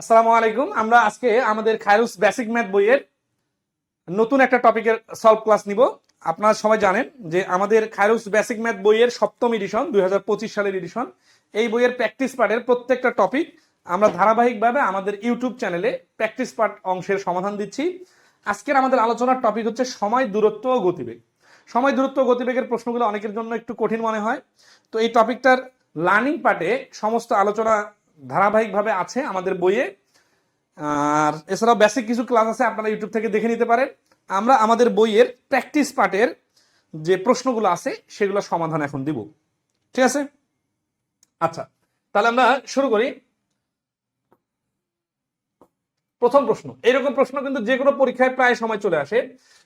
আসসালামু আলাইকুম। আমরা আজকে আমাদের খায়রুস বেসিক ম্যাথ বইয়ের নতুন একটা টপিকের সলভ ক্লাস নিব। আপনারা সবাই জানেন যে আমাদের খায়রুস বেসিক ম্যাথ বইয়ের সপ্তম এডিশন দু হাজার পঁচিশ সালের এডিশন এই বইয়ের প্র্যাকটিস পার্টের প্রত্যেকটা টপিক আমরা ধারাবাহিকভাবে আমাদের ইউটিউব চ্যানেলে প্র্যাকটিস পার্ট অংশের সমাধান দিচ্ছি। আজকের আমাদের আলোচনার টপিক হচ্ছে সময় দূরত্ব ও গতিবেগ। সময় দূরত্ব ও গতিবেগের প্রশ্নগুলো অনেকের জন্য একটু কঠিন মনে হয়। তো এই টপিকটার লার্নিং পার্টে সমস্ত আলোচনা ধারাবাহিকভাবে আছে আমাদের বইয়ে। আর এছাড়াও বেসিক কিছু ক্লাস আছে, আপনারা ইউটিউব থেকে দেখে নিতে পারেন। আমরা আমাদের বইয়ের প্র্যাকটিস পার্টের যে প্রশ্নগুলো আছে, সেগুলো সমাধান এখন দিব। ঠিক আছে? আচ্ছা তাহলে আমরা শুরু করি। প্রথম প্রশ্ন, এরকম প্রশ্ন কিন্তু যে কোনো পরীক্ষায় প্রায় সময় চলে আসে।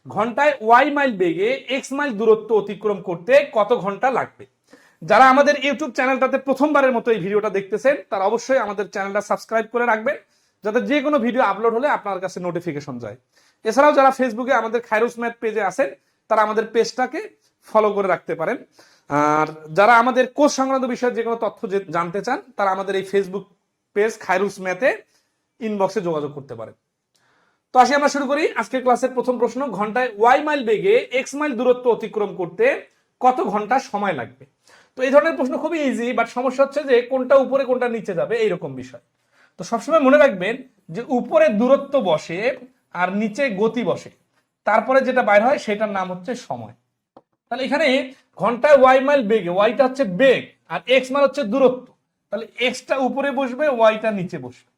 ঘন্টায় ওয়াই মাইল বেগে এক্স মাইল দূরত্ব অতিক্রম করতে কত ঘণ্টা লাগবে? যারা আমাদের ইউটিউব চ্যানেলটাতে প্রথমবারের মতো এই ভিডিওটা দেখতেছেন, তারা অবশ্যই আমাদের চ্যানেলটা সাবস্ক্রাইব করে রাখবেন, যাতে যে কোনো ভিডিও আপলোড হলে আপনার কাছে নোটিফিকেশন যায়। এছাড়াও যারা ফেসবুকে আমাদের খাইরুস ম্যাথ পেজে আছেন, তারা আমাদের পেজটাকে ফলো করে রাখতে পারেন। আর যারা আমাদের কোর্স সংক্রান্ত বিষয়ে যে কোনো তথ্য জানতে চান, তারা আমাদের এই ফেসবুক পেজ খাইরুস ম্যাথে ইনবক্সে যোগাযোগ করতে পারেন। তো আসি আমরা শুরু করি। আজকের ক্লাসের প্রথম প্রশ্ন, ঘন্টায় ওয়াই মাইল বেগে এক্স মাইল দূরত্ব অতিক্রম করতে কত ঘণ্টা সময় লাগবে? তো এই ধরনের প্রশ্ন খুবই ইজি বাট সমস্যা হচ্ছে যে কোনটা উপরে, কোনটা নিচে যাবে, এইরকম বিষয়। তো সবসময় মনে রাখবেন যে উপরে দূরত্ব বসে আর নিচে গতি বসে। তারপরে যেটা বাইর হয় সেটার নাম হচ্ছে সময়। তাহলে এখানে ঘন্টায় ওয়াই মাইল বেগে ওয়াইটা হচ্ছে বেগ আর এক্স মাইল হচ্ছে দূরত্ব। তাহলে এক্সটা উপরে বসবে ওয়াইটা নিচে বসবে।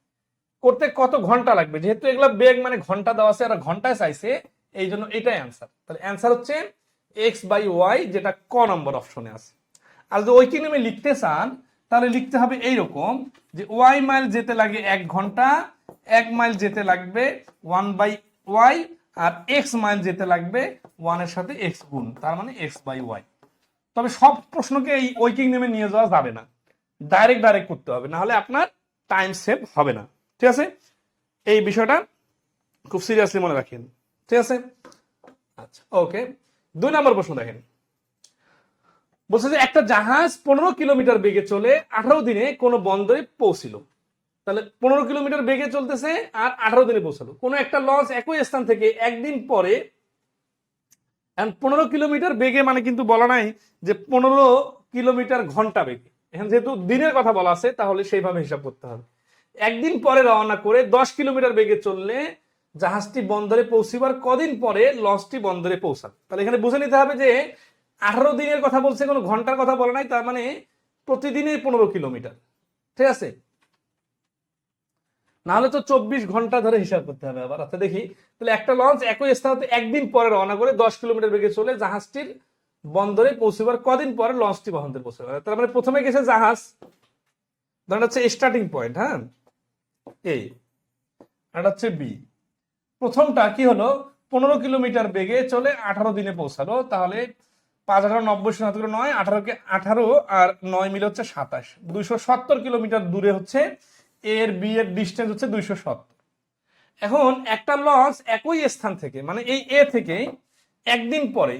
করতে কত ঘণ্টা লাগবে? যেহেতু এগুলো বেগ মানে ঘণ্টা দেওয়া আছে আর ঘন্টায় চাইছে এই জন্য এটাই অ্যান্সার তাহলে অ্যান্সার হচ্ছে এক্স বাই ওয়াই যেটা ক নম্বর অপশনে আছে। আর যদি ওই নিয়মে লিখতে চান, তাহলে লিখতে হবে এইরকম যে ওয়াই মাইল যেতে লাগে এক ঘণ্টা, এক মাইল যেতে লাগবে ওয়ান বাই ওয়াই, আর এক্স মাইল যেতে লাগবে ওয়ানের সাথে এক্স গুণ, তার মানে এক্স বাই ওয়াই। তবে সব প্রশ্নকে এই ঐকিক নেমে নিয়ে যাওয়া যাবে না। ডাইরেক্ট ডাইরেক্ট করতে হবে, না হলে আপনার টাইম সেভ হবে না। ঠিক আছে? এই বিষয়টা খুব সিরিয়াসলি মনে রাখেন। ঠিক আছে? আচ্ছা ওকে। দুই নম্বর প্রশ্ন দেখেন। বলছে যে একটা জাহাজ পনেরো কিলোমিটার বেগে চলে আঠারো দিনে কোনো বন্দরে পৌঁছিল। তাহলে পনেরো কিলোমিটার বেগে চলতেছে আর আঠারো দিনে পৌঁছালো। কোনো একটা লঞ্চ একই স্থান থেকে একদিন পরে পনেরো কিলোমিটার বেগে মানে কিন্তু বলা নাই যে পনেরো কিলোমিটার ঘণ্টা বেগে। এখন যেহেতু দিনের কথা বলা আছে, তাহলে সেইভাবে হিসাব করতে হবে। একদিন পরে রওনা করে দশ কিলোমিটার বেগে চললে জাহাজটি বন্দরে পৌঁছিবার কদিন পরে লঞ্চটি বন্দরে পৌঁছাবে। তাহলে এখানে বুঝে নিতে হবে যে আঠারো দিনের কথা বলছে, কোনো ঘণ্টার কথা বলে নাই, তার মানে প্রতিদিনে পনেরো কিলোমিটার। ঠিক আছে? নাহলে তো চব্বিশ ঘণ্টা ধরে হিসাব করতে হবে আবার। আচ্ছা দেখি। তাহলে একটা লঞ্চ একই স্থান একদিন পরে রওনা করে দশ কিলোমিটার বেগে চলে জাহাজটির বন্দরে পৌঁছবার কদিন পরে লঞ্চটি বন্দরে পৌঁছবে। তার মানে প্রথমে গেছে জাহাজ। ধরেন হচ্ছে স্টার্টিং পয়েন্ট হ্যাঁ? আর এটা হচ্ছে বি প্রথমটা কি হলো? পনেরো কিলোমিটার বেগে চলে আঠারো দিনে পৌঁছালো। তাহলে পাঁচ আঠারো, নব্বই সাতাত্তর নয়, আঠারোকে আঠারো আর নয় মিলে হচ্ছে সাতাশ। দুইশো সত্তর কিলোমিটার দূরে হচ্ছে, এর বি এর ডিস্টেন্স হচ্ছে দুইশো সত্তর। এখন একটা লঞ্চ একই স্থান থেকে মানে এই এ থেকে একদিন পরে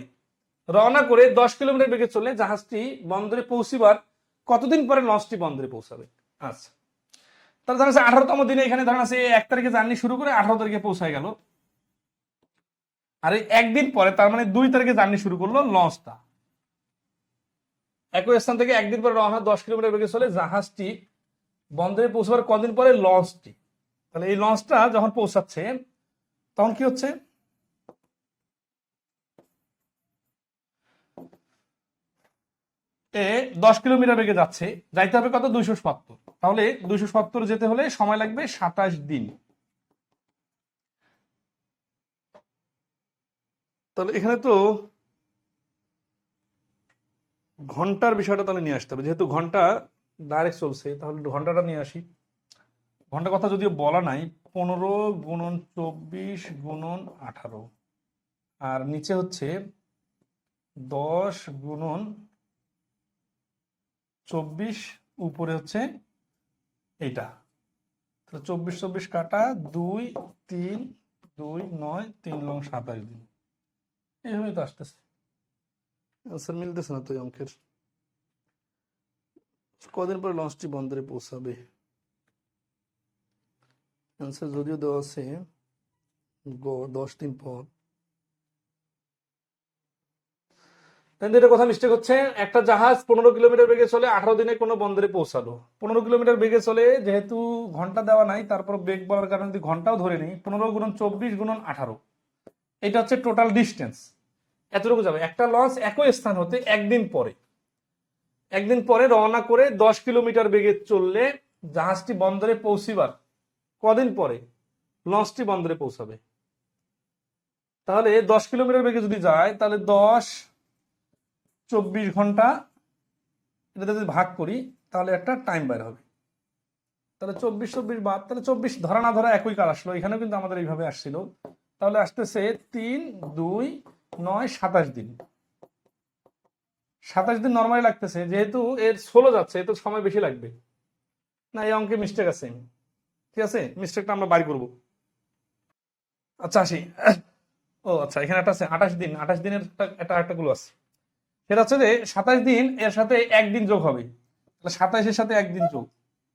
রওনা করে দশ কিলোমিটার বেগে চলে জাহাজটি বন্দরে পৌঁছিবার কতদিন পরে লঞ্চটি বন্দরে পৌঁছাবে? আচ্ছা। তাহলে ধরেন আঠারোতম দিনে এখানে ধরেন আছে এক তারিখে জার্নি শুরু করে আঠারো তারিখে পৌঁছায় গেল। আর এই একদিন পরে, তার মানে দুই তারিখে জার্নি শুরু করল লঞ্চটা। একই স্থান থেকে একদিন পরে রওনা, দশ কিলোমিটার বেগে চলে জাহাজটি বন্দরে পৌঁছবার কদিন পরে লঞ্চটি। তাহলে এই লঞ্চটা যখন পৌঁছাচ্ছে, তখন কি হচ্ছে? এ দশ কিলোমিটার বেগে যাচ্ছে, যাইতে হবে কত? দুইশো সত্তর তাহলে দুইশো সত্তর যেতে হলে সময় লাগবে সাতাশ দিন। তাহলে এখানে তো ঘণ্টার বিষয়টা তাহলে নিয়ে আসতে হবে। যেহেতু ঘণ্টা ডাইরেক্ট চলছে, তাহলে ঘন্টাটা নিয়ে আসি। ঘণ্টা কথা যদিও বলা নাই, পনেরো গুণন চব্বিশ গুণন আঠারো। আর নিচে হচ্ছে দশ গুণন চব্বিশ, উপরে হচ্ছে এটা তাহলে চব্বিশ চব্বিশ কাটা দুই, তিন, দুই, নয়, তিন লং সাতাশ দিন। এইভাবে তো আসতেছে। আনসার মিলতেছে না তো অঙ্কের। কদিন পরে লঞ্চটি বন্দরে পৌঁছাবে? অ্যান্সার যদিও দেওয়া আছে, গ, দশ দিন পর। কিন্তু এটা কথা মিস্টেক হচ্ছে, একটা জাহাজ পনেরো কিলোমিটার বেগে চলে, আঠারো দিনে কোনো বন্দরে পৌঁছালো। পনেরো কিলোমিটার বেগে চলে, যেহেতু ঘণ্টা দেওয়া নাই তারপর বেগ বলার কারণে যদি ঘন্টাও ধরে নেই, পনেরো গুণন চব্বিশ গুণন আঠারো। এটা হচ্ছে টোটাল ডিস্টেন্স এতটুকু যাবে একটা লঞ্চ একই স্থান হতে একদিন পরে। একদিন পরে রওনা করে দশ কিলোমিটার বেগে চললে জাহাজটি বন্দরে পৌঁছিবার। কদিন পরে লঞ্চটি বন্দরে পৌঁছাবে। তাহলে দশ কিলোমিটার বেগে যদি যায়, তাহলে দশ চব্বিশ ঘণ্টা এটা যদি ভাগ করি, তাহলে একটা টাইম বের হবে। তাহলে চব্বিশ চব্বিশ বাদ, তাহলে চব্বিশ ধরা না ধরা একই কাল আসলো। এখানেও কিন্তু আমাদের এইভাবে আসছিল। তাহলে আসতেছে তিন, দুই নয়, সাতাশ দিন। সাতাশ দিন নর্মালি লাগতেছে, যেহেতু এর ষোলো যাচ্ছে, এত সময় বেশি লাগবে। না, এই অঙ্কে মিস্টেক আছে। ঠিক আছে? মিস্টেকটা আমরা বাড়ি করব। আচ্ছা আসি। ও আচ্ছা এখানে একটা আছে, আঠাশ দিন। আঠাশ দিনের একটা- একটা গুলো আছে। সেটা হচ্ছে যে, সাতাশ দিন এর সাথে একদিন যোগ হবে। সাতাশের সাথে একদিন যোগ।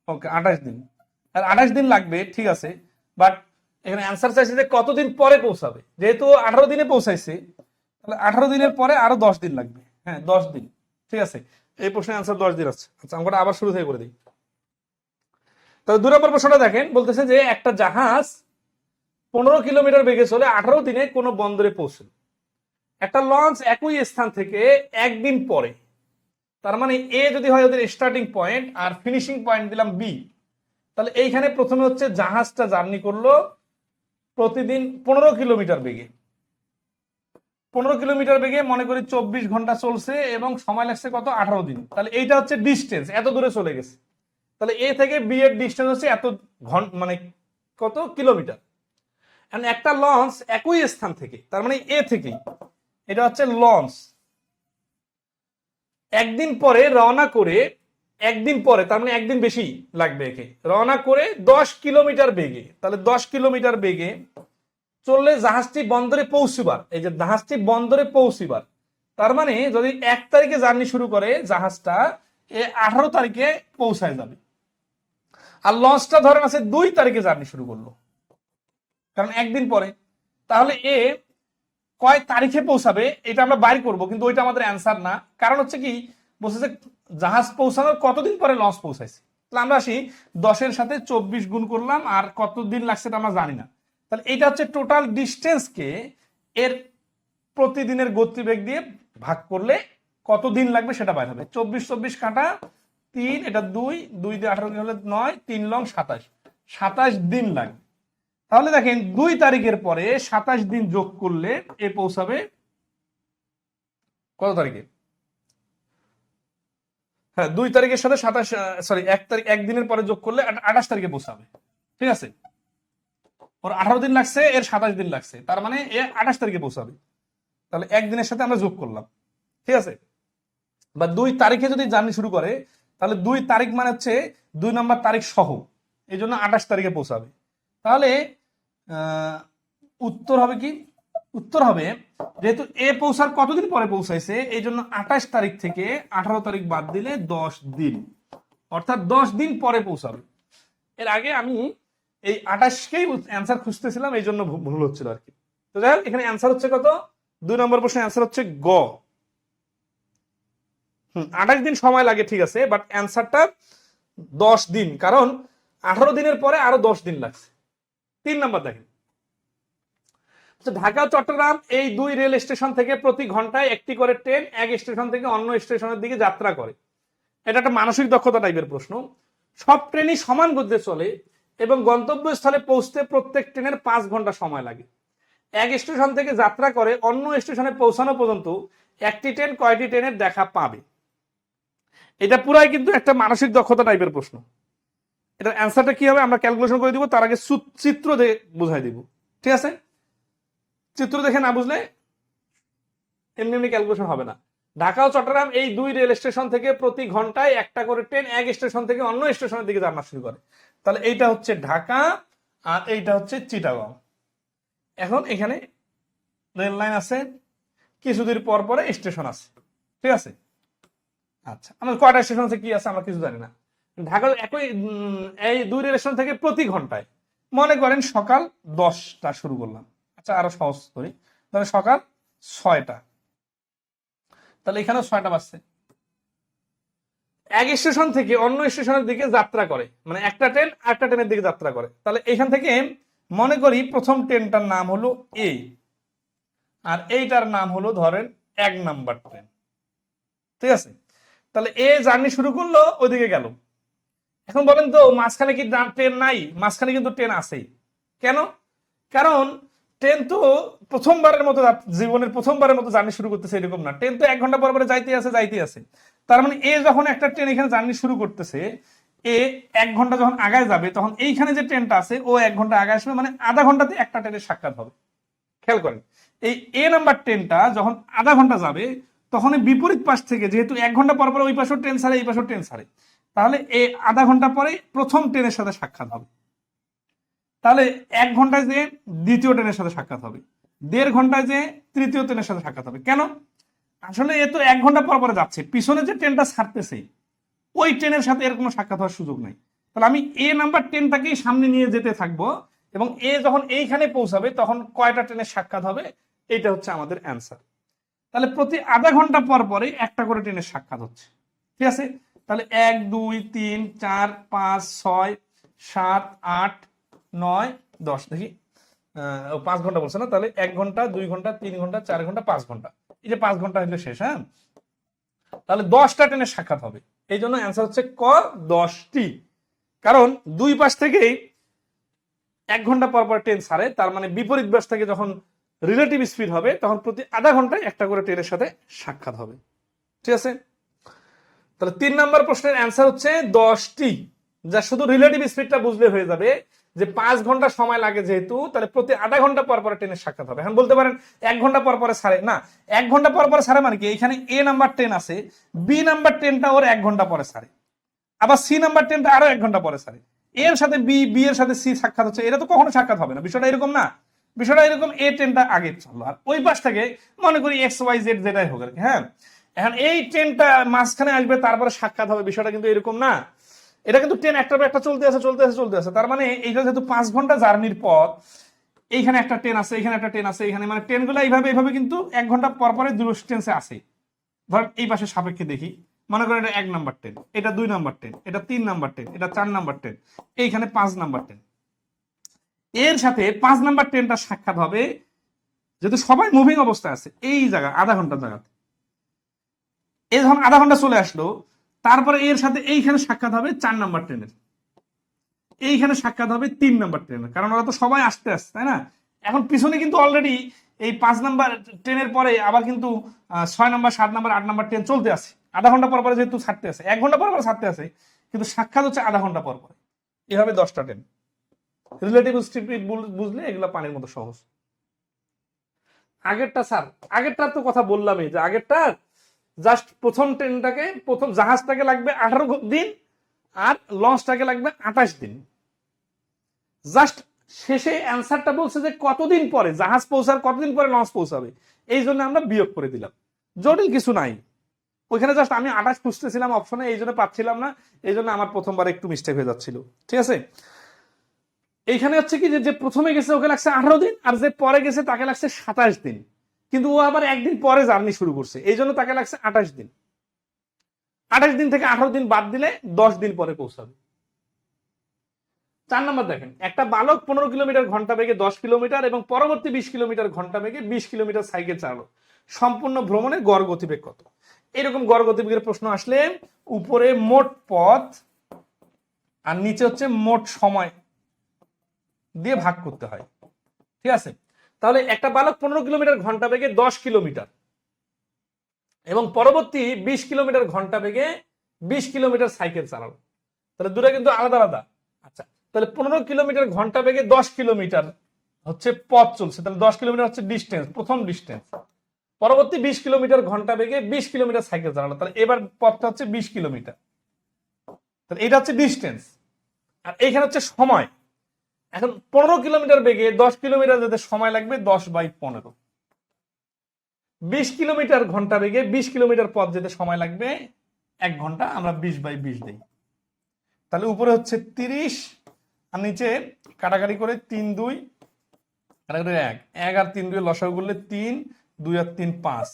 ওকে, আঠাশ দিন। আর আঠাশ দিন লাগবে, ঠিক আছে বাট এখানে অ্যান্সার চাইছে যে কতদিন পরে পৌঁছাবে। যেহেতু আঠারো দিনে পৌঁছাইছে তাহলে আঠারো দিনের পরে আরও দশ দিন লাগবে। হ্যাঁ দশ দিন। ঠিক আছে? এই প্রশ্নের অ্যান্সার দশ দিন আছে। আচ্ছা আমরা আবার শুরু থেকে করে দিই। তাহলে দু নম্বর প্রশ্নটা দেখেন, বলতেছে যে একটা জাহাজ পনেরো কিলোমিটার বেগে চলে আঠারো দিনে কোনো বন্দরে পৌঁছল। একটা লঞ্চ একই স্থান থেকে একদিন পরে। তার মানে এ যদি হয় ওদের স্টার্টিং পয়েন্ট আর ফিনিশিং পয়েন্ট দিলাম বি তাহলে এইখানে প্রথমে হচ্ছে জাহাজটা জার্নি করল প্রতিদিন পনেরো কিলোমিটার বেগে। পনেরো কিলোমিটার বেগে মনে করি চব্বিশ ঘণ্টা চলছে এবং সময় লাগছে কত? আঠারো দিন। তাহলে এইটা হচ্ছে ডিস্টেন্স এত দূরে চলে গেছে। তাহলে এ থেকে বি এর ডিস্টেন্স হচ্ছে এত ঘণ্টা মানে কত? কিলোমিটার। একটা লঞ্চ একই স্থান থেকে, তার মানে এ থেকেই। এটা হচ্ছে লঞ্চ একদিন পরে রওনা করে, একদিন পরে, তার মানে একদিন বেশি লাগবে একে। রওনা করে দশ কিলোমিটার বেগে, তাহলে দশ কিলোমিটার বেগে চললে জাহাজটি বন্দরে পৌঁছিবার, এই যে জাহাজটি বন্দরে পৌঁছিবার, তার মানে যদি এক তারিখে জার্নি শুরু করে, জাহাজটা এ আঠারো তারিখে পৌঁছায় যাবে। আর লঞ্চটা ধরেন আছে দুই তারিখে জার্নি শুরু করল। কারণ একদিন পরে। তাহলে এ কয় তারিখে পৌঁছাবে, এটা আমরা বাইর করব, কিন্তু ওইটা আমাদের অ্যান্সার না। কারণ হচ্ছে কি, বলছে যে জাহাজ পৌঁছানোর কতদিন পরে লঞ্চ পৌঁছাইছে? তাহলে আমরা আসি, দশের সাথে চব্বিশ গুণ করলাম, আর কতদিন লাগছে এটা আমরা জানি না। তাহলে এটা হচ্ছে টোটাল ডিস্টেন্সকে এর প্রতিদিনের গতিবেগ দিয়ে ভাগ করলে কতদিন লাগবে সেটা বাইর হবে। চব্বিশ চব্বিশ কাটা, তিন, এটা দুই দুই দিয়ে আঠারো দিন হলে নয়, তিন লং সাতাশ। সাতাশ দিন লাগবে। তাহলে দেখেন দুই তারিখের পরে সাতাশ দিন যোগ করলে এ পৌঁছাবে কত তারিখে? হ্যাঁ দুই তারিখের সাথে সাতাশ সরি এক তারিখ একদিনের পরে যোগ করলে আঠাশ তারিখে পৌঁছাবে। ঠিক আছে? ওর আঠারো দিন লাগছে, এর সাতাশ দিন লাগছে। তার মানে এ আঠাশ তারিখে পৌঁছাবে। তাহলে একদিনের সাথে আমরা যোগ করলাম। ঠিক আছে? বা দুই তারিখে যদি জার্নি শুরু করে, তাহলে দুই তারিখ মানে হচ্ছে দুই নম্বর তারিখ সহ। এই জন্য আঠাশ তারিখে পৌঁছাবে। তাহলে উত্তর হবে কি? উত্তর হবে, যেহেতু এ পৌঁছার কতদিন পরে পৌঁছাইছে, এই জন্য আঠাশ তারিখ থেকে আঠারো তারিখ বাদ দিলে দশ দিন। অর্থাৎ দশ দিন পরে পৌঁছাবে। এর আগে আমি এই আঠাশকেই অ্যান্সার খুঁজতেছিলাম এই জন্য ভুল হচ্ছিল আর কি। তো যাই হোক, এখানে অ্যান্সার হচ্ছে কত? দুই নম্বর প্রশ্নের অ্যান্সার হচ্ছে গ। হুম আঠাশ দিন সময় লাগে ঠিক আছে বাট অ্যান্সারটা দশ দিন কারণ আঠারো দিনের পরে আরও দশ দিন লাগছে। তিন নম্বর দেখেন। আচ্ছা, ঢাকা চট্টগ্রাম এই দুই রেল স্টেশন থেকে প্রতি ঘন্টায় একটি করে ট্রেন এক স্টেশন থেকে অন্য স্টেশনের দিকে যাত্রা করে। এটা একটা মানসিক দক্ষতা টাইপের প্রশ্ন। সব ট্রেনই সমান গতিতে চলে এবং গন্তব্যস্থলে পৌঁছতে প্রত্যেক ট্রেনের পাঁচ ঘণ্টা সময় লাগে। এক স্টেশন থেকে যাত্রা করে অন্য স্টেশনে পৌঁছানো পর্যন্ত একটি ট্রেন কয়টি ট্রেনের দেখা পাবে? এটা পুরাই কিন্তু একটা মানসিক দক্ষতা টাইপের প্রশ্ন। এটার অ্যান্সারটা কি হবে আমরা ক্যালকুলেশন করে দিব, তার আগে চিত্র দিয়ে বুঝাই দিব। ঠিক আছে? চিত্র দেখে না বুঝলে এমনি এমনি ক্যালকুলেশন হবে না। ঢাকা ও চট্টগ্রাম এই দুই রেল স্টেশন থেকে প্রতি ঘন্টায় একটা করে ট্রেন এক স্টেশন থেকে অন্য স্টেশনের দিকে যাত্রা শুরু করে। তাহলে এইটা হচ্ছে ঢাকা আর এইটা হচ্ছে চিটাগং। এখন এখানে রেল লাইন আছে, কিছুদিন পর পরে স্টেশন আছে, ঠিক আছে? আচ্ছা আমার কয়টা স্টেশন আছে, কি আছে আমরা কিছু জানি না। ঢাকা একই এই দুই রেল স্টেশন থেকে প্রতি ঘন্টায়, মনে করেন সকাল দশটা শুরু করলাম। আচ্ছা আরও সহজ করি। তাহলে সকাল ছয়টা। তাহলে এখানেও ছয়টা বাজছে। এক স্টেশন থেকে অন্য স্টেশনের দিকে যাত্রা করে। মানে একটা ট্রেন আরেকটা ট্রেনের দিকে যাত্রা করে। তাহলে এখান থেকে মনে করি প্রথম ট্রেনটার নাম হলো এ। আর এইটার নাম হলো ধরেন এক নাম্বার ট্রেন। ঠিক আছে? তাহলে এ জার্নি শুরু করল, ওইদিকে গেল। এখন বলেন তো, মাঝখানে কি ট্রেন নাই? মাঝখানে কিন্তু ট্রেন আছেই। কেন? কারণ ট্রেন তো প্রথমবারের মতো জীবনের প্রথমবারের মতো জার্নি শুরু করতেছে এরকম না। ট্রেন তো এক ঘণ্টা পর পরে যাইতে আছে যাইতে আছে। তার মানে এ যখন একটা ট্রেন এখানে জার্নি শুরু করতেছে, এ এক ঘণ্টা যখন আগায় যাবে, তখন এইখানে যে ট্রেনটা আছে, ও এক ঘণ্টা আগায় আসবে মানে আধা ঘন্টাতে একটা ট্রেনের সাক্ষাৎ হবে। খেয়াল করেন, এই এ নাম্বার ট্রেনটা যখন আধা ঘণ্টা যাবে তখন বিপরীত পাশ থেকে যেহেতু এক ঘণ্টা পর পর ওই পাশেও ট্রেন ছাড়ে, এই পাশেও ট্রেন ছাড়ে, তাহলে এ আধা ঘণ্টা পরে প্রথম ট্রেনের সাথে সাক্ষাৎ হবে। তাহলে এক ঘন্টায় যে দ্বিতীয় ট্রেনের সাথে সাক্ষাৎ হবে, দেড় ঘন্টায় যে তৃতীয় ট্রেনের সাথে সাক্ষাৎ হবে। কেন? আসলে এ তো এক ঘণ্টা পর পরে যাচ্ছে। পিছনে যে ট্রেনটা ছাড়তেছে, ওই ট্রেনের সাথে এর কোনো সাক্ষাৎ হওয়ার সুযোগ নেই। তাহলে আমি এ নাম্বার ট্রেনটাকেই সামনে নিয়ে যেতে থাকব এবং এ যখন এইখানে পৌঁছাবে, তখন কয়টা ট্রেনের সাক্ষাৎ হবে, এইটা হচ্ছে আমাদের অ্যান্সার তাহলে প্রতি আধা ঘণ্টা পর পরে একটা করে ট্রেনের সাক্ষাৎ হচ্ছে। ঠিক আছে? তাহলে এক, দুই, তিন, চার, পাঁচ, ছয়, সাত, আট, নয়, দশ। দেখি পাঁচ ঘণ্টা বলছে না? তাহলে এক ঘণ্টা, দুই ঘণ্টা, তিন ঘণ্টা, চার ঘণ্টা, পাঁচ ঘণ্টা। এই যে পাঁচ ঘণ্টা হইলে শেষ হ্যাঁ? তাহলে দশটা ট্রেনের সাক্ষাৎ হবে। এই জন্য অ্যান্সার হচ্ছে ক দশটি। কারণ দুই পাশ থেকেই এক ঘণ্টা পর পর ট্রেন ছাড়ে, তার মানে বিপরীত পাশ থেকে যখন রিলেটিভ স্পিড হবে, তখন প্রতি আধা ঘন্টায় একটা করে ট্রেনের সাথে সাক্ষাৎ হবে। ঠিক আছে? তাহলে তিন নম্বর প্রশ্নের অ্যান্সার হচ্ছে দশটি। যা শুধু রিলেটিভ স্পিডটা বুঝলে হয়ে যাবে যে পাঁচ ঘণ্টা সময় লাগে যেহেতু, তাহলে প্রতি আধা ঘণ্টা পর পর ট্রেনের সাক্ষাৎ হবে। এখন বলতে পারেন, এক ঘণ্টা পর পরে ছাড়ে না, এক ঘণ্টা পর পরে ছাড়ে মানে কি? এখানে এ নাম্বার ট্রেন আছে বি নাম্বার ট্রেনটা ওর এক ঘণ্টা পরে ছাড়ে আবার সি নাম্বার ট্রেনটা আরও এক ঘণ্টা পরে ছাড়ে এর সাথে বি বি এর সাথে সি সাক্ষাৎ হচ্ছে, এটা তো কখনো সাক্ষাৎ হবে না। বিষয়টা এরকম না। বিষয়টা এরকম এ ট্রেনটা আগে চলল আর ওই পাশ থেকে মনে করি এক্স ওয়াই জেড যেটাই হোক আর কি হ্যাঁ? এখন এই ট্রেনটা মাঝখানে আসবে, তারপরে সাক্ষাৎ হবে, বিষয়টা কিন্তু এরকম না। এটা কিন্তু ট্রেন একটার পর একটা চলতে আছে চলতে আছে চলতে আছে। তার মানে এইটা যেহেতু পাঁচ ঘণ্টা জার্নির পথ, এইখানে একটা ট্রেন আছে এখানে একটা ট্রেন আছে এখানে মানে ট্রেনগুলো এইভাবে এইভাবে কিন্তু এক ঘণ্টা পর পরে দুটো ট্রেনসে আসে। ধর এই পাশে সাপেক্ষে দেখি, মনে করেন এটা এক নাম্বার ট্রেন এটা দুই নাম্বার ট্রেন এটা তিন নাম্বার ট্রেন এটা চার নাম্বার ট্রেন এইখানে পাঁচ নাম্বার ট্রেন এর সাথে পাঁচ নাম্বার ট্রেনটা সাক্ষাৎ হবে যেহেতু সবাই মুভিং অবস্থায় আছে, এই জায়গা, আধা ঘণ্টা জায়গাতে। এই যখন আধা ঘণ্টা চলে আসলো তারপরে এর সাথে এইখানে সাক্ষাৎ হবে চার নাম্বার ট্রেনের। এইখানে সাক্ষাৎ হবে তিন নাম্বার ট্রেনের, কারণ ওরা তো সবাই আসতে আসছে, তাই না? এখন পিছনে কিন্তু অলরেডি এই পাঁচ নাম্বার ট্রেনের পরে আবার কিন্তু ছয় নাম্বার, সাত নাম্বার, আট নাম্বার ট্রেন চলতে আছে। আধা ঘণ্টা পর পরে যেহেতু ছাড়তে আছে, এক ঘণ্টা পর পরে ছাড়তে আছে, কিন্তু সাক্ষাৎ হচ্ছে আধা ঘণ্টা পর পরে। এভাবে দশটা ট্রেন। রিলেটিভ স্পিড বুঝলে এগুলো পানির মতো সহজ। আগেরটা স্যার, আগেরটার তো কথা বললামই যে আগেরটার জাস্ট প্রথম ট্রেনটাকে, প্রথম জাহাজটাকে লাগবে আঠারো দিন আর লঞ্চটাকে লাগবে আঠাশ দিন। জাস্ট শেষে অ্যান্সারটা বলছে যে কতদিন পরে, জাহাজ পৌঁছার কতদিন পরে লঞ্চ পৌঁছাবে? এই জন্য আমরা বিয়োগ করে দিলাম। জটিল কিছু নাই। ওইখানে জাস্ট আমি আঠাশ খুঁজতেছিলাম অপশনে, এই জন্য পাচ্ছিলাম না। এই জন্য আমার প্রথমবার একটু মিস্টেক হয়ে যাচ্ছিল। ঠিক আছে? এইখানে হচ্ছে কি যে প্রথমে গেছে ওকে লাগছে আঠারো দিন আর যে পরে গেছে তাকে লাগছে সাতাশ দিন। কিন্তু ও আবার একদিন পরে জার্নি শুরু করছে। এই জন্য তাকে লাগছে আঠাশ দিন। আঠাশ দিন থেকে আঠারো দিন বাদ দিলে দশ দিন পরে পৌঁছাবে। চার নম্বর দেখেন, একটা বালক পনেরো কিলোমিটার ঘণ্টা বেগে দশ কিলোমিটার এবং পরবর্তী বিশ কিলোমিটার ঘণ্টা বেগে বিশ কিলোমিটার সাইকেল চালালো। সম্পূর্ণ ভ্রমণে গড় গতিবেগ কত? এরকম গড় গতিবেগের প্রশ্ন আসলে উপরে মোট পথ আর নিচে হচ্ছে মোট সময় দিয়ে ভাগ করতে হয়। ঠিক আছে? তাহলে একটা বালক পনেরো কিলোমিটার ঘণ্টা বেগে দশ কিলোমিটার এবং পরবর্তী বিশ কিলোমিটার ঘণ্টা বেগে বিশ কিলোমিটার সাইকেল চালালো। তাহলে দুটো কিন্তু আলাদা আলাদা। আচ্ছা তাহলে পনেরো কিলোমিটার ঘণ্টা বেগে দশ কিলোমিটার হচ্ছে পথ চলছে। তাহলে দশ কিলোমিটার হচ্ছে ডিস্টেন্স প্রথম ডিস্টেন্স পরবর্তী বিশ কিলোমিটার ঘণ্টা বেগে বিশ কিলোমিটার সাইকেল চালালো। তাহলে এবার পথটা হচ্ছে বিশ কিলোমিটার। তাহলে এটা হচ্ছে ডিস্টেন্স আর এইখানে হচ্ছে সময়। এখন পনেরো কিলোমিটার বেগে দশ কিলোমিটার যেতে সময় লাগবে দশ বাই পনেরো। বিশ কিলোমিটার ঘণ্টা বেগে বিশ কিলোমিটার পথ যেতে সময় লাগবে এক ঘণ্টা, আমরা বিশ বাই বিশ দিই। তাহলে উপরে হচ্ছে তিরিশ, আর নিচে কাটাকাটি করে তিন দুই, কাটাকাটি এক। এক আর তিন দুই লসাগু করলে তিন, দুই আর তিন পাঁচ।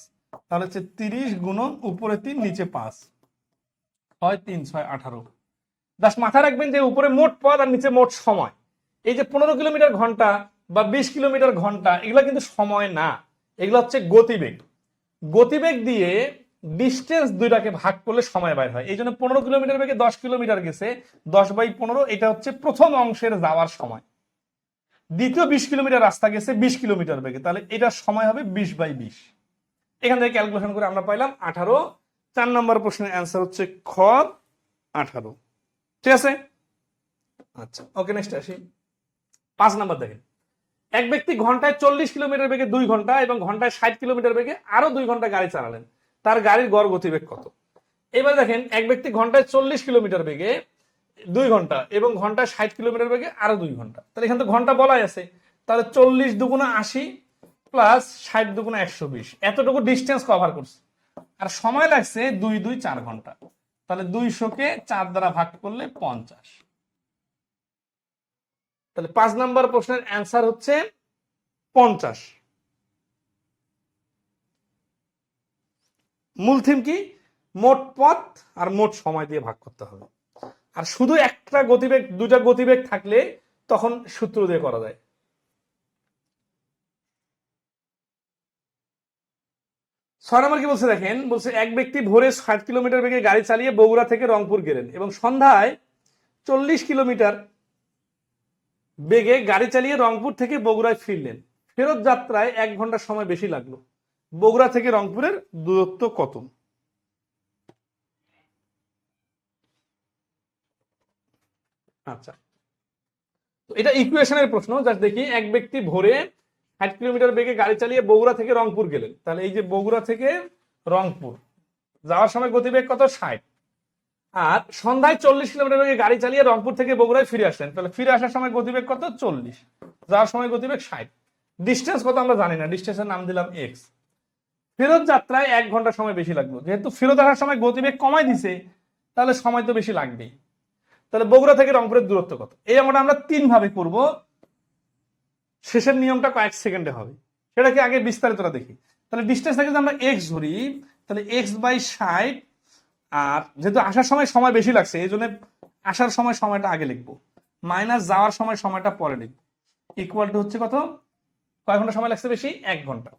তাহলে হচ্ছে তিরিশ গুণন উপরে তিন, নিচে পাঁচ। ছয় তিন, ছয় আঠারো। দাস মাথায় রাখবেন যে উপরে মোট পদ আর নিচে মোট সময়। এই যে পনেরো কিলোমিটার ঘণ্টা বা বিশ কিলোমিটার ঘণ্টা, এগুলো কিন্তু সময় না। এগুলো হচ্ছে গতিবেগ। গতিবেগ দিয়ে ডিস্টেন্স দুইটাকে ভাগ করলে সময় বাইর হয়। এই জন্য পনেরো কিলোমিটার বেগে দশ কিলোমিটার গেছে, দশ বাই পনেরো, এটা হচ্ছে প্রথম অংশের যাওয়ার সময়। দ্বিতীয় বিশ কিলোমিটার রাস্তা গেছে বিশ কিলোমিটার বেগে, তাহলে এটার সময় হবে বিশ বাই বিশ। এখান থেকে ক্যালকুলেশন করে আমরা পাইলাম আঠারো। চার নম্বর প্রশ্নের অ্যান্সার হচ্ছে খ আঠারো। ঠিক আছে? আচ্ছা ওকে নেক্সট আসি। পাঁচ নাম্বার দেখেন। এক ব্যক্তি ঘন্টায় চল্লিশ কিলোমিটার বেগে দুই ঘণ্টা এবং ঘন্টায় ষাট কিলোমিটার বেগে আরও দুই ঘণ্টা গাড়ি চালালেন। তার গাড়ির গড় গতিবেগ কত? এবার দেখেন, এক ব্যক্তি ঘন্টায় চল্লিশ কিলোমিটার বেগে দুই ঘণ্টা এবং ঘন্টায় ষাট কিলোমিটার বেগে আরও দুই ঘণ্টা। তাহলে এখানে তো ঘণ্টা বলাই আছে। তাহলে চল্লিশ দুগুণা আশি প্লাস ষাট দুগুণা একশো বিশ। এতটুকু ডিস্টেন্স কভার করছে। আর সময় লাগছে দুই দুই চার ঘণ্টা। তাহলে দুইশোকে চার দ্বারা ভাগ করলে পঞ্চাশ। তাহলে পাঁচ নাম্বার প্রশ্নের অ্যান্সার হচ্ছে পঞ্চাশ। মূল থিম কি? মোট পথ আর মোট সময় দিয়ে ভাগ করতে হবে। আর শুধু একটা গতিবেগ দুটা গতিবেগ থাকলে তখন সূত্র দিয়ে করা যায়। ছয় নম্বর কি বলছে দেখেন? বলছে, এক ব্যক্তি ভোরে ষাট কিলোমিটার বেগে গাড়ি চালিয়ে বগুড়া থেকে রংপুর গেলেন এবং সন্ধ্যায় চল্লিশ কিলোমিটার বেগে গাড়ি চালিয়ে রংপুর থেকে বগুড়ায় ফিরলেন। ফেরত যাত্রায় এক ঘণ্টা সময় বেশি লাগল। বগুড়া থেকে রংপুরের দূরত্ব কত? আচ্ছা। তো এটা ইকুয়েশনের প্রশ্ন। জাস্ট দেখি, এক ব্যক্তি ভোরে ষাট কিলোমিটার বেগে গাড়ি চালিয়ে বগুড়া থেকে রংপুর গেলেন। তাহলে এই যে বগুড়া থেকে রংপুর, যাওয়ার সময় গতিবেগ কত? ষাট। আর সন্ধ্যায় চল্লিশ কিলোমিটার গাড়ি চালিয়ে রংপুর থেকে বগুড়ায় ফিরে আসলেন। তাহলে ফিরে আসার সময় গতিবেগ কত? চল্লিশ। যাওয়ার সময় গতিবেগ ষাট। ডিস্টেন্স কত আমরা জানি না। ডিস্টেন্সের নাম দিলাম এক্স ফেরত যাত্রায় এক ঘণ্টা সময় বেশি লাগল। যেহেতু ফেরত আসার সময় গতিবেগ কমাই দিছে, তাহলে সময় তো বেশি লাগবেই। তাহলে বগুড়া থেকে রংপুরের দূরত্ব কত? এই আমরা আমরা তিন ভাবে করব। শেষের নিয়মটা কয়েক সেকেন্ডে হবে। সেটাকে আগে বিস্তারিতটা দেখি। তাহলে ডিস্টেন্স থেকে যদি আমরা এক্স ধরি, তাহলে এক্স বাই ষাট আর যেহেতু আসার সময় সময় বেশি লাগছে, এই জন্য আসার সময় সময়টা আগে লিখব। মাইনাস যাওয়ার সময় সময়টা পরে লিখব। ইকুয়াল টু হচ্ছে কত? কয় ঘণ্টা সময় লাগছে বেশি? এক ঘণ্টা।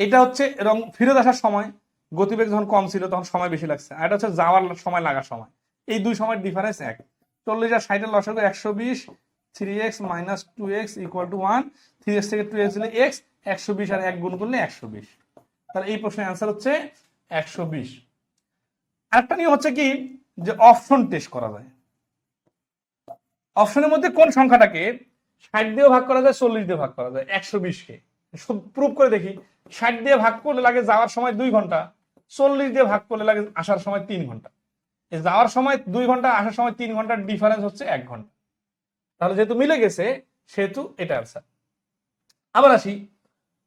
এটা হচ্ছে রং ফেরত আসার সময়, গতিবেগ যখন কম ছিল তখন সময় বেশি লাগছে। আর এটা হচ্ছে যাওয়ার সময় লাগার সময়। এই দুই সময়ের ডিফারেন্স এক। চল্লিশ আর ষাটের লসাগু একশো বিশ। Three X minus two X equal to one three X থেকে টু এক্স দিলে এক্স একশো বিশ আর এক গুণ করলে একশো বিশ। তাহলে এই প্রশ্নের অ্যান্সার হচ্ছে একশো বিশ। আরেকটা নিয়ম হচ্ছে কি? যে অপশন টেস্ট করা যায়। অপশনের মধ্যে কোন সংখ্যাটাকে ষাট দিয়ে ভাগ করা যায়, চল্লিশ দিয়ে ভাগ করা যায়, একশো বিশকে। প্রুভ করে দেখি, ষাট দিয়ে ভাগ করলে লাগে যাওয়ার সময় দুই ঘণ্টা, চল্লিশ দিয়ে ভাগ করলে লাগে আসার সময় তিন ঘণ্টা। যাওয়ার সময় দুই ঘণ্টা, আসার সময় তিন ঘণ্টার ডিফারেন্স হচ্ছে এক ঘণ্টা। তাহলে যেহেতু মিলে গেছে, সেহেতু এটা অ্যান্সার আবার আসি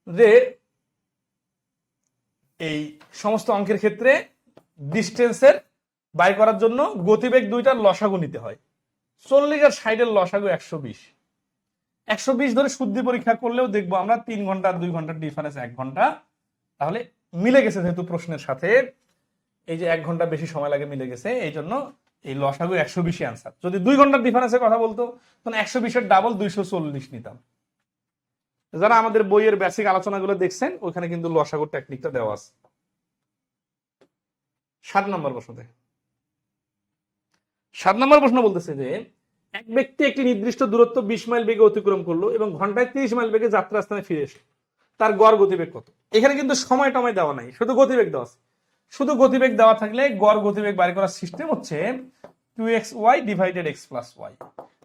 যে এই সমস্ত অঙ্কের ক্ষেত্রে ডিস্টেন্সের বাই করার জন্য গতিবেগ দুইটার লসাগু নিতে হয়। চল্লিশ আর ষাটের লসাগু একশো বিশ। একশো বিশ ধরে শুদ্ধি পরীক্ষা করলেও দেখব আমরা তিন ঘণ্টা দুই ঘণ্টার ডিফারেন্স এক ঘণ্টা। তাহলে মিলে গেছে যেহেতু প্রশ্নের সাথে। এই যে এক ঘণ্টা বেশি সময় লাগে মিলে গেছে, এই জন্য এই লসাগু একশো বিশে আনসার যদি দুই ঘণ্টার ডিফারেন্সের কথা বলতো, তখন একশো বিশের ডাবল দুইশো চল্লিশ নিতাম। যারা আমাদের বইয়ের বেসিক আলোচনাগুলো দেখছেন, ওখানে কিন্তু লসাগুর টেকনিকটা দেওয়া আছে। সাত নম্বর প্রশ্ন দেখেন সাত নম্বর প্রশ্ন বলতেছে যে, এক ব্যক্তি একটি নির্দিষ্ট দূরত্ব বিশ মাইল বেগে অতিক্রম করল এবং ঘন্টায় তিরিশ মাইল বেগে যাত্রা স্থানে ফিরে এসে তার গড় গতিবেগ কত? এখানে কিন্তু সময় টময় দেওয়া নাই, শুধু গতিবেগ দেওয়া আছে। শুধু গতিবেগ দেওয়া থাকলে গড় গতিবেগ বাইর করার সিস্টেম হচ্ছে two X Y divided X plus Y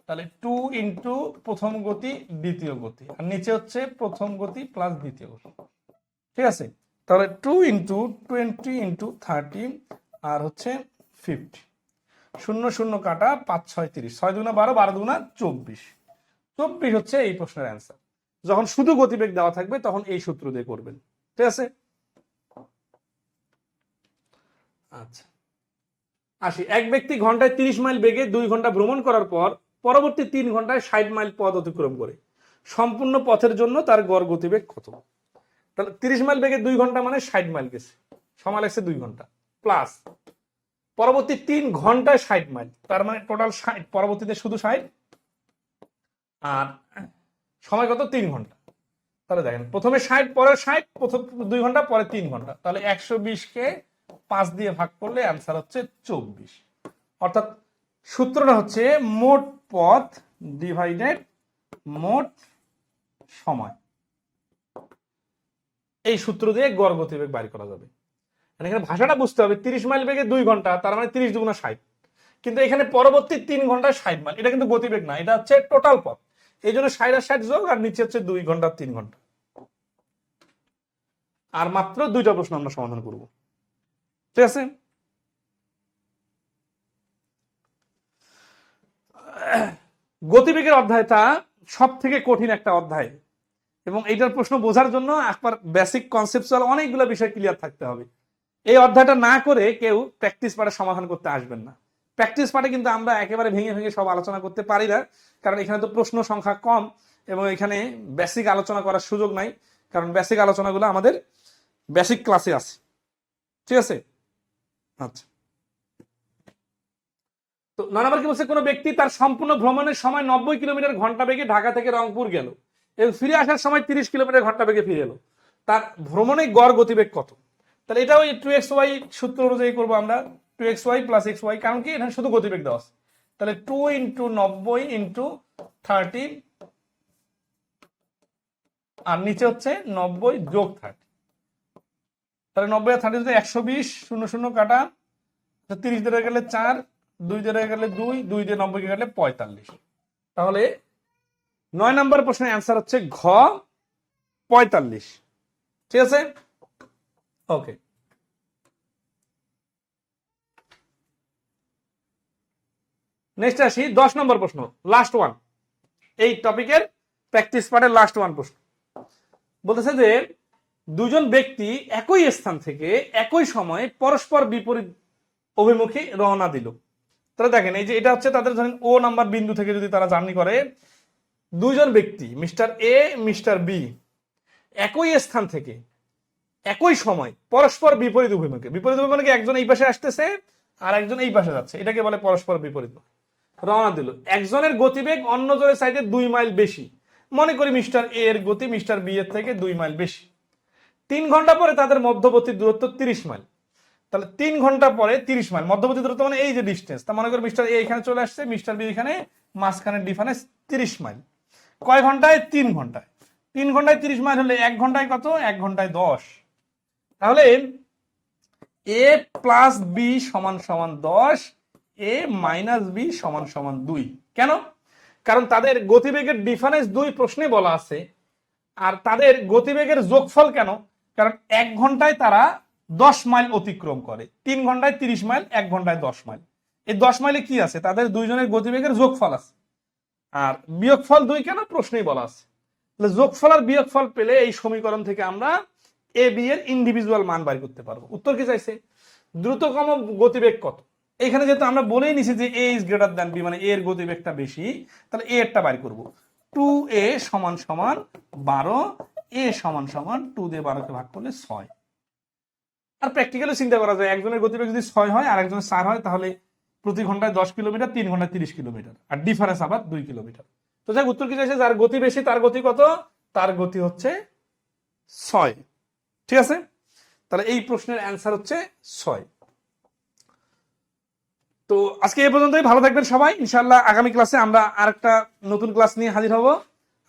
তাহলে টু ইন্টু প্রথম গতি, দ্বিতীয় গতি। আর নিচে হচ্ছে প্রথম গতি প্লাস দ্বিতীয় গতি। ঠিক আছে? তাহলে two into twenty into thirty আর হচ্ছে ফিফটি শূন্য শূন্য কাটা পাঁচ ছয় তিরিশ। ছয় দুগুণা বারো বারো দুগুণা চব্বিশ। চব্বিশ হচ্ছে এই প্রশ্নের অ্যান্সার যখন শুধু গতিবেগ দেওয়া থাকবে তখন এই সূত্র দিয়ে করবেন। ঠিক আছে? আচ্ছা। আসি। এক ব্যক্তি ঘন্টায় তিরিশ মাইল বেগে দুই ঘণ্টা ভ্রমণ করার পর পরবর্তী তিন ঘন্টায় ষাট মাইল পথ অতিক্রম করে। সম্পূর্ণ পথের জন্য তার গড় গতিবেগ কত? তাহলে তিরিশ মাইল বেগে দুই ঘণ্টা মানে ষাট মাইল গেছে। সময় লাগছে দুই ঘণ্টা। প্লাস পরবর্তী তিন ঘন্টায় ষাট মাইল। তার মানে টোটাল ষাট, পরবর্তীতে শুধু ষাট। আর সময় কত? তিন ঘণ্টা। তাহলে দেখেন, প্রথমে ষাট পরে ষাট, প্রথম দুই ঘণ্টা পরে তিন ঘণ্টা। তাহলে একশো বিশকে পাঁচ দিয়ে ভাগ করলে অ্যান্সার হচ্ছে চব্বিশ। অর্থাৎ সূত্রটা হচ্ছে মোট পথ ডিভাইডেড মোট সময়। এই সূত্র দিয়ে গড় গতিবেগ বাইর করা যাবে। আর এখানে ভাষাটা বুঝতে হবে, তিরিশ মাইল বেগে দুই ঘণ্টা, তার মানে তিরিশ দুগুণা ষাট। কিন্তু এখানে পরবর্তী তিন ঘন্টায় ষাট মাইল, এটা কিন্তু গতিবেগ না, এটা হচ্ছে টোটাল পথ। এই জন্য ষাট আর ষাট যোগ, আর নিচে হচ্ছে দুই ঘণ্টা, তিন ঘণ্টা। আর মাত্র দুইটা প্রশ্ন আমরা সমাধান করব। ঠিক আছে? গতিবেগের অধ্যায়টা সব থেকে কঠিন একটা অধ্যায়। এবং এইটার প্রশ্ন বোঝার জন্য একবার বেসিক কনসেপচুয়াল অনেকগুলো বিষয় ক্লিয়ার থাকতে হবে। এই অধ্যায়টা না করে কেউ প্র্যাকটিস পাঠে সমাধান করতে আসবেন না। প্র্যাকটিস পাঠে কিন্তু আমরা একেবারে ভেঙে ভেঙে সব আলোচনা করতে পারি না, কারণ এখানে তো প্রশ্ন সংখ্যা কম এবং এখানে বেসিক আলোচনা করার সুযোগ নাই, কারণ বেসিক আলোচনাগুলো আমাদের বেসিক ক্লাসে আছে। ঠিক আছে? আচ্ছা। তো নয় নম্বর কি বলছে, কোনো ব্যক্তি তার সম্পূর্ণ ভ্রমণের সময় নব্বই কিলোমিটার ঘণ্টা বেগে ঢাকা থেকে রংপুর গেল। এবং ফিরে আসার সময় তিরিশ কিলোমিটার ঘণ্টা বেগে ফিরে এলো। তার ভ্রমণে গড় গতিবেগ কত? তাহলে এটাও টু এক্স ওয়াই সূত্র অনুযায়ী করব আমরা। Two X Y plus X Y কারণ কি? এখানে শুধু গতিবেগ দেওয়া আছে। তাহলে টু ইন্টু নব্বই ইন্টু থার্টি আর নিচে হচ্ছে নব্বই যোগ থার্টি তাহলে নব্বই আর থার্টি একশো বিশ, শূন্য শূন্য কাটা তিরিশ দিয়ে গেলে চার, দুই দিয়ে গেলে দুই দুই দিয়ে নব্বই গেলে পঁয়তাল্লিশ। তাহলে নয় নম্বর প্রশ্নের অ্যান্সার হচ্ছে ঘ পঁয়তাল্লিশ। ঠিক আছে? ওকে নেক্সট আসি দশ নম্বর প্রশ্ন লাস্ট ওয়ান এই টপিকের প্র্যাকটিস পার্টের লাস্ট ওয়ান প্রশ্ন। বলতেছে যে দুজন ব্যক্তি একই স্থান থেকে একই সময়ে পরস্পর বিপরীত অভিমুখী রওনা দিল। তাহলে দেখেন এই যে এটা হচ্ছে তাদের ধরেন ও নাম্বার বিন্দু থেকে যদি তারা জার্নি করে দুইজন ব্যক্তি, মিস্টার এ মিস্টার বি একই স্থান থেকে, একই সময়, পরস্পর বিপরীত অভিমুখে। বিপরীত অভিমুখে একজন এই পাশে আসতেছে আর একজন এই পাশে যাচ্ছে। এটাকে বলে পরস্পর বিপরীত রওনা দিল। একজনের গতিবেগ অন্য অন্যজনের সাইডে দুই মাইল বেশি। মনে করি মিস্টার এ এর গতি মিস্টার বি এর থেকে দুই মাইল বেশি। তিন ঘণ্টা পরে তাদের মধ্যবর্তী দূরত্ব তিরিশ মাইল। তাহলে তিন ঘণ্টা পরে তিরিশ মাইল। মধ্যবর্তী দূরত্ব মানে এই যে ডিস্টেন্স তা মনে করি মিস্টার এ এখানে চলে আসছে, মিস্টার বি এখানে মাঝখানের ডিফারেন্স তিরিশ মাইল। কয় ঘন্টায়? তিন ঘন্টায়। তিন ঘন্টায় তিরিশ মাইল হলে এক ঘন্টায় কত? এক ঘন্টায় দশ। তাহলে এ প্লাস বি সমান সমান দশ, এ মাইনাস বি সমান সমান দুই। কেন? কারণ তাদের গতিবেগের ডিফারেন্স দুই প্রশ্নে বলা আছে। আর তাদের গতিবেগের যোগফল কেন? কারণ এক ঘন্টায় তারা দশ মাইল অতিক্রম করে। তিন ঘন্টায় তিরিশ মাইল, এক ঘন্টায় দশ মাইল। এই দশ মাইলে কি আছে? তাদের দুইজনের গতিবেগের যোগফল আছে। আর বিয়োগফল দুই কেন? প্রশ্নেই বলা আছে। তাহলে যোগফল আর বিয়োগফল পেলে এই সমীকরণ থেকে আমরা এ বি এর ইন্ডিভিজুয়াল মান বাড়ি করতে পারব। উত্তর কি চাইছে? দ্রুততম গতিবেগ কত? এখানে যেহেতু আমরা বলেই নিছি যে A is greater than B মানে এর গতিবেগটা বেশি, তাহলে এ এরটা বাড়ি করব। টু এ সমান সমান বারো এ সমান সমান টু দিয়ে বারোকে ভাগ করলে ছয়। আর প্র্যাকটিক্যালি চিন্তা করা যায়, একজনের গতিবেগ যদি ছয় হয় আর একজনের চার হয়, তাহলে প্রতি ঘন্টায় দশ কিলোমিটার, তিন ঘন্টায় তিরিশ কিলোমিটার। আর ডিফারেন্স আবার দুই কিলোমিটার। তো যাক, উত্তর কি চাইছে? যার গতি বেশি, তার গতি কত? তার গতি হচ্ছে ছয়। ঠিক আছে? তাহলে এই প্রশ্নের অ্যান্সার হচ্ছে ছয়। তো আজকে এই পর্যন্তই। ভালো থাকবেন সবাই। ইনশাল্লাহ আগামী ক্লাসে আমরা আরেকটা নতুন ক্লাস নিয়ে হাজির হব।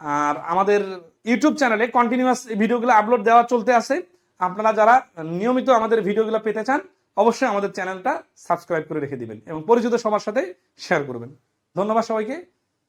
আর আমাদের ইউটিউব চ্যানেলে কন্টিনিউয়াস ভিডিওগুলো আপলোড দেওয়া চলতে আছে। আপনারা যারা নিয়মিত আমাদের ভিডিওগুলো পেতে চান অবশ্যই আমাদের চ্যানেলটা সাবস্ক্রাইব করে রেখে দিবেন এবং পরিচিত সবার সাথে শেয়ার করবেন। ধন্যবাদ সবাইকে।